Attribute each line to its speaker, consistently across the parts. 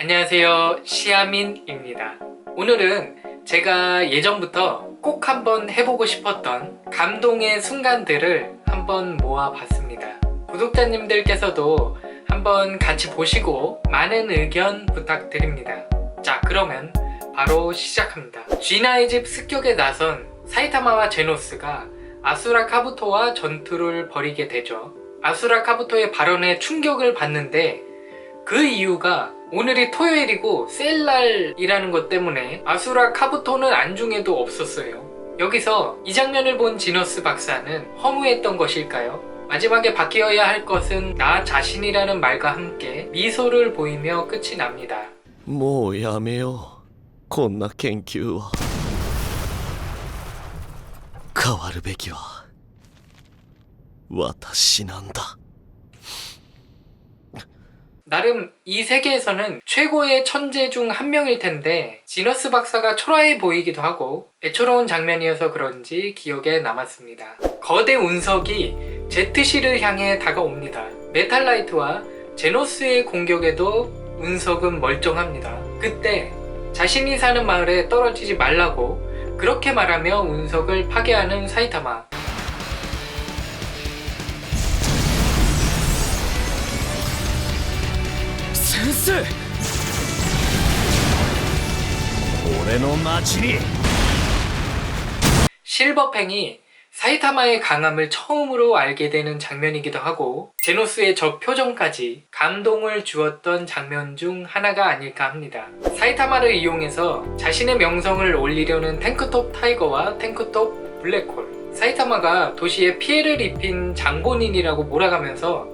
Speaker 1: 안녕하세요. 시아민입니다. 오늘은 제가 예전부터 꼭 한번 해보고 싶었던 감동의 순간들을 한번 모아봤습니다. 구독자님들께서도 한번 같이 보시고 많은 의견 부탁드립니다. 자, 그러면 바로 시작합니다. 쥐나의 집 습격에 나선 사이타마와 제노스가 아수라 카부토와 전투를 벌이게 되죠. 아수라 카부토의 발언에 충격을 받는데 그 이유가 오늘이 토요일이고 셀날이라는 것 때문에 아수라 카부토는 안중에도 없었어요. 여기서 이 장면을 본 지너스 박사는 허무했던 것일까요? 마지막에 바뀌어야 할 것은 나 자신이라는 말과 함께 미소를 보이며 끝이 납니다.
Speaker 2: もうやめようこんな研究は変わるべきは私なんだ
Speaker 1: 나름 이 세계에서는 최고의 천재 중 한 명일 텐데 지너스 박사가 초라해 보이기도 하고 애처로운 장면이어서 그런지 기억에 남았습니다. 거대 운석이 제트시를 향해 다가옵니다. 메탈라이트와 제노스의 공격에도 운석은 멀쩡합니다. 그때 자신이 사는 마을에 떨어지지 말라고 그렇게 말하며 운석을 파괴하는 사이타마.
Speaker 2: 先生俺の町に
Speaker 1: 실버팽이 사이타마의 강함을 처음으로 알게 되는 장면이기도 하고 제노스의 저 표정까지 감동을 주었던 장면 중 하나가 아닐까 합니다. 사이타마를 이용해서 자신의 명성을 올리려는 탱크톱 타이거와 탱크톱 블랙홀 사이타마가 도시에 피해를 입힌 장본인이라고 몰아가면서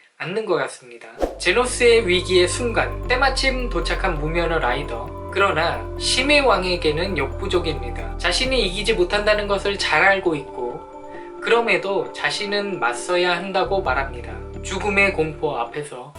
Speaker 1: 않는 것 같습니다. 제노스의 위기의 순간 때마침 도착한 무면허 라이더 그러나 심의 왕에게는 역부족입니다. 자신이 이기지 못한다는 것을 잘 알고 있고 그럼에도 자신은 맞서야 한다고 말합니다. 죽음의 공포 앞에서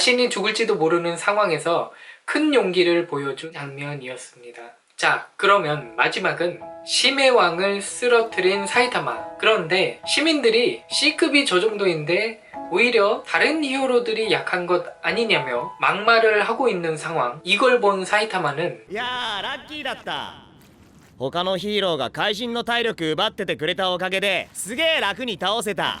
Speaker 1: 자신이 죽을지도 모르는 상황에서 큰 용기를 보여준 장면이었습니다. 자 그러면 마지막은 심해 왕을 쓰러뜨린 사이타마. 그런데 시민들이 C급이 저 정도인데 오히려 다른 히어로들이 약한 것 아니냐며 막말을 하고 있는 상황. 이걸 본 사이타마는
Speaker 3: 야 락키다 他のヒーローが会心の体力奪っててくれたおかげですげえ楽に倒せた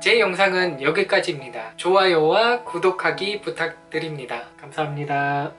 Speaker 1: 제 영상은 여기까지입니다. 좋아요와 구독하기 부탁드립니다. 감사합니다.